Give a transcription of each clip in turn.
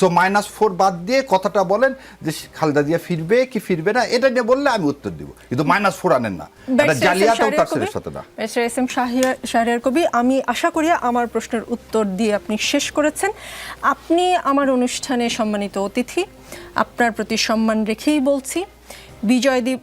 So minus four বাদ দিয়ে কথাটা বলেন যে খালেদা জিয়া ফিরবে কি ফিরবে না এটা নিয়ে বললে আমি উত্তর দিব। কিন্তু মাইনাস ফোর আনেন না। এটা জালিয়াত ও তাফসীরের সাথে না। এস এম শাহরিয়ার কবি আমি আশা করি আমার প্রশ্নের উত্তর দিয়ে আপনি শেষ করেছেন। আপনি আমার অনুষ্ঠানে সম্মানিত অতিথি আপনার প্রতি সম্মান রেখেই বলছি বিজয় দ্বীপ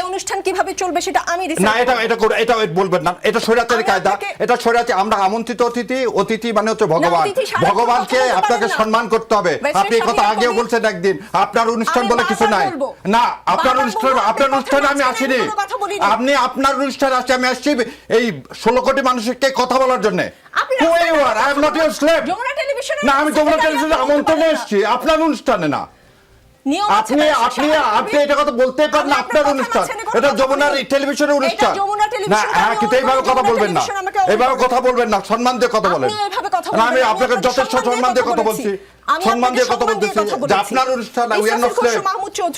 এই অনুষ্ঠান কীভাবে চলবে সেটা আমি না এটা এটা করে এটা বলবেন না। এটা সৈরাতের কায়দা। এটা সৈরাতে আমরা আমন্ত্রিত অতিথি অতিথি মানে হচ্ছে ভগবান। ভগবানকে আপনাকে সম্মান করতে হবে। আপনি এই কথা আগেও বলছেন একদিন। আপনার অনুষ্ঠান বলে কিছু নাই। না আপনার অনুষ্ঠান আপনার অনুষ্ঠানে আমি আসিনি। আপনি আপনার অনুষ্ঠানে আসছি আমি আসছি এই ষোলো কোটি মানুষকে কথা বলার জন্য। না আমি যমুনা টেলিভিশনে আমন্ত্রণে। এসেছি আপনার অনুষ্ঠানে না। আপনি আপনি আপনি এটা কথা বলতে পারেন আপনার অনুষ্ঠান। এটা কথা যমুনার বলিনি। টেলিভিশনের অনুষ্ঠান। না হ্যাঁ কিন্তু এইভাবে কথা বলবেন না। এইভাবে কথা বলবেন না সম্মান দিয়ে কথা বলেন। আমি আপনাকে যথেষ্ট সম্মান দিয়ে কথা বলছি। সম্মান দিয়ে কথা বলতেছি। আপনার অনুষ্ঠান উই আর নট